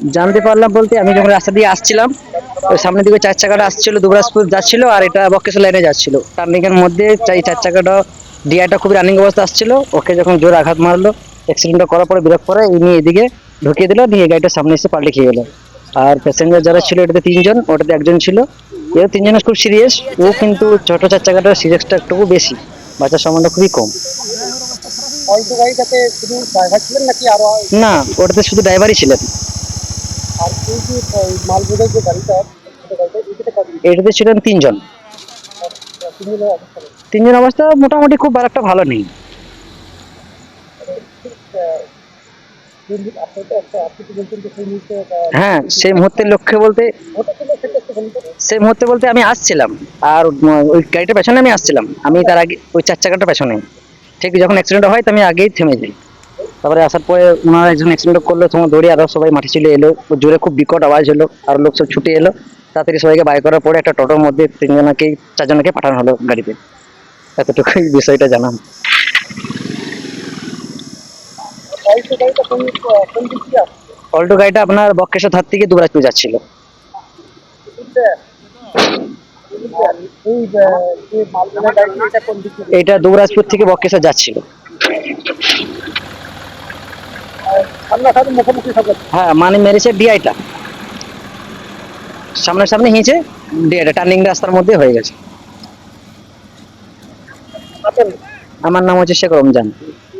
জানতে পারলাম বলতে আমি যখন রাস্তা দিয়ে আসছিলাম সামনের দিকে চার চাকাটা আসছিল দুবরাজপুর যাচ্ছিল আর এটা বক্কেশ্বর লাইনে যাচ্ছিল। টার্নিং এর মধ্যে চাই চার চাকাটা ডিআইটা খুবই রানিং অবস্থা আসছিল। ওকে যখন জোর আঘাত মারলো অ্যাক্সিডেন্টটা করার পরে বিরক্ত করে ইনি এদিকে ঢুকিয়ে দিল নিয়ে গাড়িটা সামনে এসে পাল্টে খেয়ে গেলো। আর প্যাসেঞ্জার যারা ছিল এটাতে তিনজন ওটাতে একজন ছিল। এও তিনজন খুব সিরিয়াস ও কিন্তু ছোট চার চাকাটার সিরিয়াসটা একটু বেশি বাচ্চার সম্বন্ধ খুবই কম। না ওটাতে শুধু ড্রাইভারই ছিলেন। আর যে গাড়িটা এটাতে ছিলেন তিনজন। তিনজন অবস্থা মোটামুটি খুব একটা ভালো নেই। হ্যাঁ সেই মুহূর্তের লক্ষ্যে বলতে। সেই মুহূর্তে বলতে আমি আসছিলাম আর ওই গাড়িটার পেছনে আমি আসছিলাম। আমি তার আগে, ওই চার চাকাটা পেছনে। ঠিক যখন অ্যাক্সিডেন্ট হয় তো আমি আগেই থেমে যাই। তারপরে আসার পরে ওনারা একজন অ্যাক্সিডেন্ট করল তখন দৌড়ে আরও সবাই মাঠে চলে এলো। জোরে খুব বিকট আওয়াজ হলো, আর লোক সব ছুটে এলো। তাড়াতাড়ি সবাইকে বাই করার পরে একটা টোটোর মধ্যে তিনজনকে, চারজনকে পাঠানো হলো গাড়িতে। এতটুকুই বিষয়টা জানাম। অল্টো গাড়িটা আপনার বক্কেশ্বর ধার থেকে দুবরাজপুর যাচ্ছিল। এটা দুবরাজপুর থেকে বক্কেশ্বর যাচ্ছিল সামনাসামনি মুখোমুখি সব হ্যাঁ মানে মেরেছে ডিআইটা সামনে হিঁচে ডিআইটা টার্নিং রাস্তার মধ্যে হয়ে গেছে। আমার নাম হচ্ছে শেখ রমজান।